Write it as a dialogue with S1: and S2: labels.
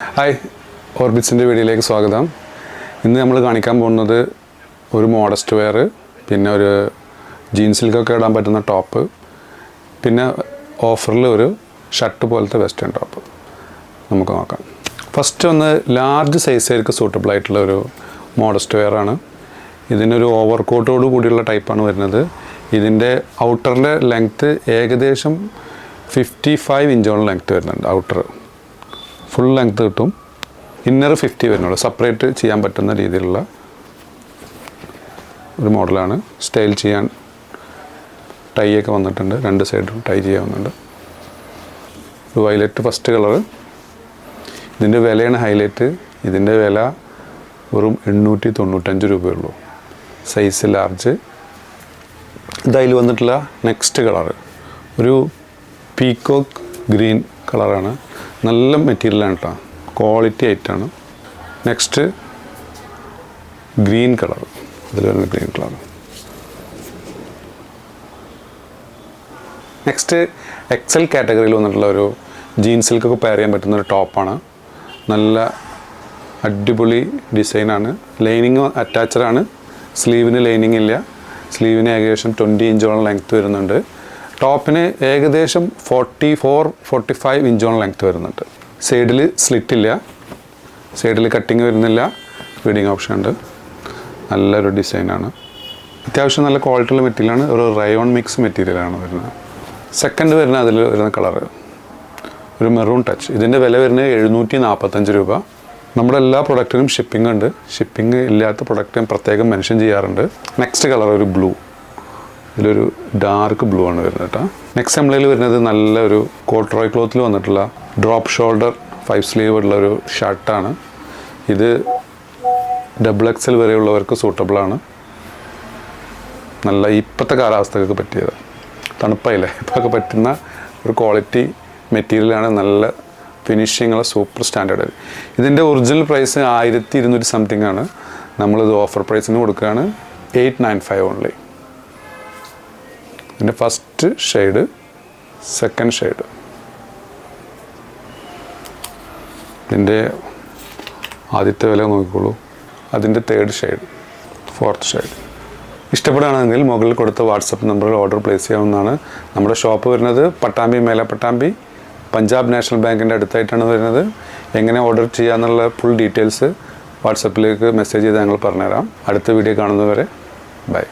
S1: Hi ഓർബിറ്റ്സിന്റെ വീഡിയോയിലേക്ക് സ്വാഗതം. ഇന്ന് നമ്മൾ കാണിക്കാൻ പോകുന്നത് ഒരു മോഡസ്റ്റ് വെയർ പിന്നെ ഒരു ജീൻസിൽക്കൊക്കെ ഇടാൻ പറ്റുന്ന ടോപ്പ് പിന്നെ ഓഫറിൽ ഒരു ഷർട്ട് പോലത്തെ വെസ്റ്റേൺ ടോപ്പ്. നമുക്ക് നോക്കാം. ഫസ്റ്റ് ഒന്ന് ലാർജ് സൈസുകാർക്ക് സൂട്ടബിൾ ആയിട്ടുള്ള ഒരു മോഡസ്റ്റ് വെയർ ആണ്. ഇതിനൊരു ഓവർ കോട്ടോട് കൂടിയുള്ള ടൈപ്പാണ് വരുന്നത്. ഇതിന്റെ ഔട്ടറിന്റെ ലെങ്ത്ത് ഏകദേശം ഫിഫ്റ്റി ഫൈവ് ഇഞ്ചോളം ലെങ്ത്ത് വരുന്നുണ്ട് ഔട്ടർ ഫുൾ ലെങ്ത് കിട്ടും. ഇന്നർ ഫിഫ്റ്റി വരുന്നുള്ളൂ. സെപ്പറേറ്റ് ചെയ്യാൻ പറ്റുന്ന രീതിയിലുള്ള ഒരു മോഡലാണ്. സ്റ്റൈൽ ചെയ്യാൻ ടൈ ഒക്കെ വന്നിട്ടുണ്ട്. രണ്ട് സൈഡും ടൈ ചെയ്യാവുന്നുണ്ട്. ഒരു വയലറ്റ് ഫസ്റ്റ് കളർ ഇതിന്റെ വിലയാണ് ഹൈലൈറ്റ് ഇതിന്റെ വില വെറും എണ്ണൂറ്റി തൊണ്ണൂറ്റഞ്ച് രൂപയുള്ളൂ. സൈസ് ലാർജ് ഇതായി വന്നിട്ടുള്ള നെക്സ്റ്റ് കളർ ഒരു പീക്കോക്ക് ഗ്രീൻ കളറാണ് നല്ല മെറ്റീരിയലാണ് കേട്ടോ ക്വാളിറ്റി ആയിട്ടാണ്. നെക്സ്റ്റ് ഗ്രീൻ കളർ ഇതിൽ വരുന്ന ഗ്രീൻ കളർ നെക്സ്റ്റ് എക്സൽ കാറ്റഗറിയിൽ വന്നിട്ടുള്ള ഒരു ജീൻസിൽക്കൊക്കെ പെയർ ചെയ്യാൻ പറ്റുന്ന ഒരു ടോപ്പാണ് നല്ല അടിപൊളി ഡിസൈനാണ് ലൈനിങ് അറ്റാച്ചഡാണ് സ്ലീവിന് ലൈനിങ് ഇല്ല. സ്ലീവിന് ഏകദേശം ട്വന്റി ഇഞ്ചോളം ലെങ്ത്ത് വരുന്നുണ്ട്. ടോപ്പിന് ഏകദേശം ഫോർട്ടി ഫോർ ഫോർട്ടി ഫൈവ് ഇഞ്ചോൺ ലെങ്ത് വരുന്നുണ്ട് സൈഡിൽ സ്ലിറ്റില്ല സൈഡിൽ കട്ടിങ് വരുന്നില്ല. ഫീഡിങ് ഓപ്ഷൻ ഉണ്ട്. നല്ലൊരു ഡിസൈനാണ് അത്യാവശ്യം നല്ല ക്വാളിറ്റിയുള്ള മെറ്റീരിയലാണ് ഒരു റയോൺ മിക്സ് മെറ്റീരിയലാണ് വരുന്നത്. സെക്കൻഡ് വരുന്ന അതിൽ വരുന്ന കളർ ഒരു മെറൂൺ ടച്ച് ഇതിന്റെ വില വരുന്നത് എഴുന്നൂറ്റി നാൽപ്പത്തഞ്ച് രൂപ. നമ്മുടെ എല്ലാ പ്രൊഡക്റ്റിനും ഷിപ്പിംഗ് ഉണ്ട്. ഷിപ്പിംഗ് ഇല്ലാത്ത പ്രൊഡക്റ്റ് പ്രത്യേകം മെൻഷൻ ചെയ്യാറുണ്ട്. നെക്സ്റ്റ് കളർ ഒരു ബ്ലൂ ഇതിലൊരു ഡാർക്ക് ബ്ലൂ ആണ് വരുന്നത് കേട്ടോ. നെക്സ്റ്റ് നമ്മളതിൽ വരുന്നത് നല്ലൊരു കോട്രോയ് ക്ലോത്തിൽ വന്നിട്ടുള്ള ഡ്രോപ്പ് ഷോൾഡർ ഫൈവ് സ്ലീവ് ഉള്ള ഒരു ഷർട്ടാണ് ഇത് ഡബിൾ എക്സൽ വരെയുള്ളവർക്ക് സൂട്ടബിളാണ് നല്ല ഇപ്പോഴത്തെ കാലാവസ്ഥയ്ക്ക് പറ്റിയത്. തണുപ്പായില്ലേ? ഇപ്പോഴൊക്കെ പറ്റുന്ന ഒരു ക്വാളിറ്റി മെറ്റീരിയലാണ് നല്ല ഫിനിഷിങ്ങുള്ള സൂപ്പർ സ്റ്റാൻഡേർഡ് ഇതിന്റെ ഒറിജിനൽ പ്രൈസ് ആയിരത്തി ഇരുന്നൂറ്റി സംതിങ് ആണ്. നമ്മളിത് ഓഫർ പ്രൈസിന് കൊടുക്കുകയാണ്. എയ്റ്റ് നയൻ ഫൈവ് ഓൺലി ഇതിന്റെ ഫസ്റ്റ് ഷെയ്ഡ് സെക്കൻഡ് ഷെയ്ഡ്. ഇതിന്റെ ആദ്യത്തെ വില നോക്കിക്കോളൂ. അതിന്റെ തേർഡ് ഷെയ്ഡ് ഫോർത്ത് ഷെയ്ഡ്. ഇഷ്ടപ്പെടുകയാണെങ്കിൽ മുകളിൽ കൊടുത്ത വാട്സപ്പ് നമ്പറിൽ ഓർഡർ പ്ലേസ് ചെയ്യാവുന്നതാണ്. നമ്മുടെ ഷോപ്പ് വരുന്നത് പട്ടാമ്പി മേല പട്ടാമ്പി പഞ്ചാബ് നാഷണൽ ബാങ്കിന്റെ അടുത്തായിട്ടാണ് വരുന്നത്. എങ്ങനെ ഓർഡർ ചെയ്യാമെന്നുള്ള ഫുൾ ഡീറ്റെയിൽസ് വാട്സപ്പിലേക്ക് മെസ്സേജ് ചെയ്ത് ഞങ്ങൾ പറഞ്ഞുതരാം. അടുത്ത വീഡിയോ കാണുന്നവരെ ബൈ.